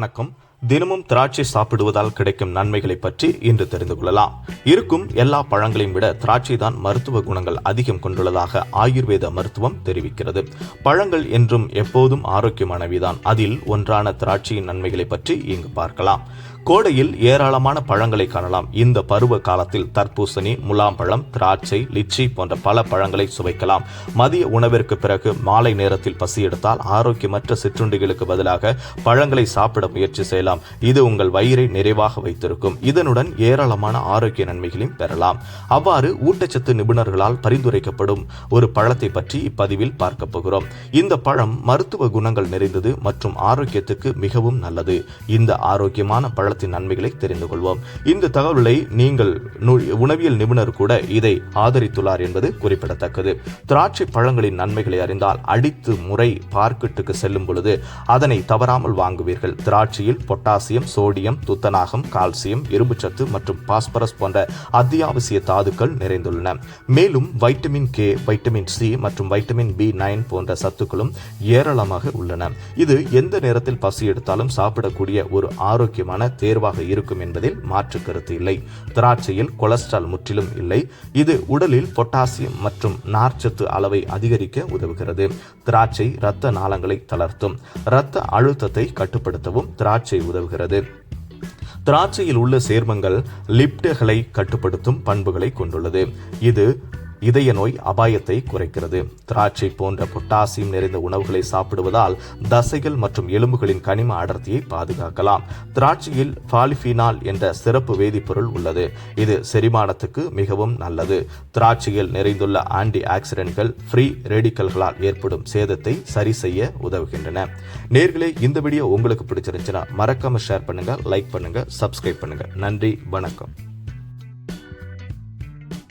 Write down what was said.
வணக்கம். தினமும் திராட்சை சாப்பிடுவதால் கிடைக்கும் நன்மைகளை பற்றி இன்று தெரிந்து கொள்ளலாம். இருக்கும் எல்லா பழங்களையும் விட திராட்சை தான் மருத்துவ குணங்கள் அதிகம் கொண்டுள்ளதாக ஆயுர்வேத மருத்துவம் தெரிவிக்கிறது. பழங்கள் என்றும் எப்போதும் ஆரோக்கியமானவைதான். அதில் ஒன்றான திராட்சையின் நன்மைகளை பற்றி இங்கு பார்க்கலாம். கோடையில் ஏராளமான பழங்களை காணலாம். இந்த பருவ காலத்தில் தர்பூசணி முலாம்பழம் திராட்சை லிச்சி போன்ற பல பழங்களை சுவைக்கலாம். மதிய உணவிற்கு பிறகு மாலை நேரத்தில் பசி எடுத்தால் ஆரோக்கியமற்ற சிற்றுண்டிகளுக்கு பதிலாக பழங்களை சாப்பிட முயற்சி செய்யலாம். இது உங்கள் வயிறை நிறைவாக வைத்திருக்கும். இதனுடன் ஏராளமான ஆரோக்கிய நன்மைகளையும் பெறலாம். அவ்வாறு ஊட்டச்சத்து நிபுணர்களால் பரிந்துரைக்கப்படும் ஒரு பழத்தை பற்றி இப்பதிவில் பார்க்க போகிறோம். இந்த பழம் மருத்துவ குணங்கள் நிறைந்தது மற்றும் ஆரோக்கியத்துக்கு மிகவும் நல்லது. இந்த ஆரோக்கியமான பழத்தின் நன்மைகளை தெரிந்து கொள்வோம். இந்த தகவலை நீங்கள் உணவியல் நிபுணர் கூட இதை ஆதரித்துள்ளார் என்பது குறிப்பிடத்தக்கது. திராட்சை பழங்களின் நன்மைகளை அறிந்தால் அடித்து முறை பார்க்கெட்டுக்கு செல்லும் பொழுது அதனை தவறாமல் வாங்குவீர்கள். திராட்சையில் பொட்டாசியம் சோடியம் துத்தநாகம் கால்சியம் இரும்புச்சத்து மற்றும் பாஸ்பரஸ் போன்ற அத்தியாவசிய தாதுக்கள் நிறைந்துள்ளன. மேலும் வைட்டமின் கே வைட்டமின் சி மற்றும் வைட்டமின் பி நைன் போன்ற சத்துக்களும் ஏராளமாக உள்ளன. இது எந்த நேரத்தில் பசி எடுத்தாலும் சாப்பிடக்கூடிய ஒரு ஆரோக்கியமான தேர்வாக இருக்கும் என்பதில் மாற்று கருத்து இல்லை. திராட்சையில் கொலஸ்ட்ரால் முற்றிலும் இல்லை. இது உடலில் பொட்டாசியம் மற்றும் நார்ச்சத்து அளவை அதிகரிக்க உதவுகிறது. திராட்சை இரத்த நாளங்களை தளர்த்தும். இரத்த அழுத்தத்தை கட்டுப்படுத்தவும் திராட்சை உதவுகிறது. திராட்சையில் உள்ள சேர்மங்கள் லிப்டுகளை கட்டுப்படுத்தும் பண்புகளை கொண்டுள்ளது. இது இதய நோய் அபாயத்தை குறைக்கிறது. திராட்சை போன்ற பொட்டாசியம் நிறைந்த உணவுகளை சாப்பிடுவதால் தசைகள் மற்றும் எலும்புகளின் கனிம அடர்த்தியை பாதுகாக்கலாம். திராட்சையில் பாலிஃபினால் என்ற சிறப்பு வேதிப்பொருள் உள்ளது. இது செரிமானத்துக்கு மிகவும் நல்லது. திராட்சையில் நிறைந்துள்ள ஆன்டி ஆக்சிடென்ட்கள் ஃப்ரீ ரேடிக்கல்களால் ஏற்படும் சேதத்தை சரி செய்ய உதவுகின்றன. நேர்களே இந்த வீடியோ உங்களுக்கு பிடிச்சிருந்துச்சுன்னா மறக்காம ஷேர் பண்ணுங்க லைக் பண்ணுங்க சப்ஸ்கிரைப் பண்ணுங்க. நன்றி வணக்கம்.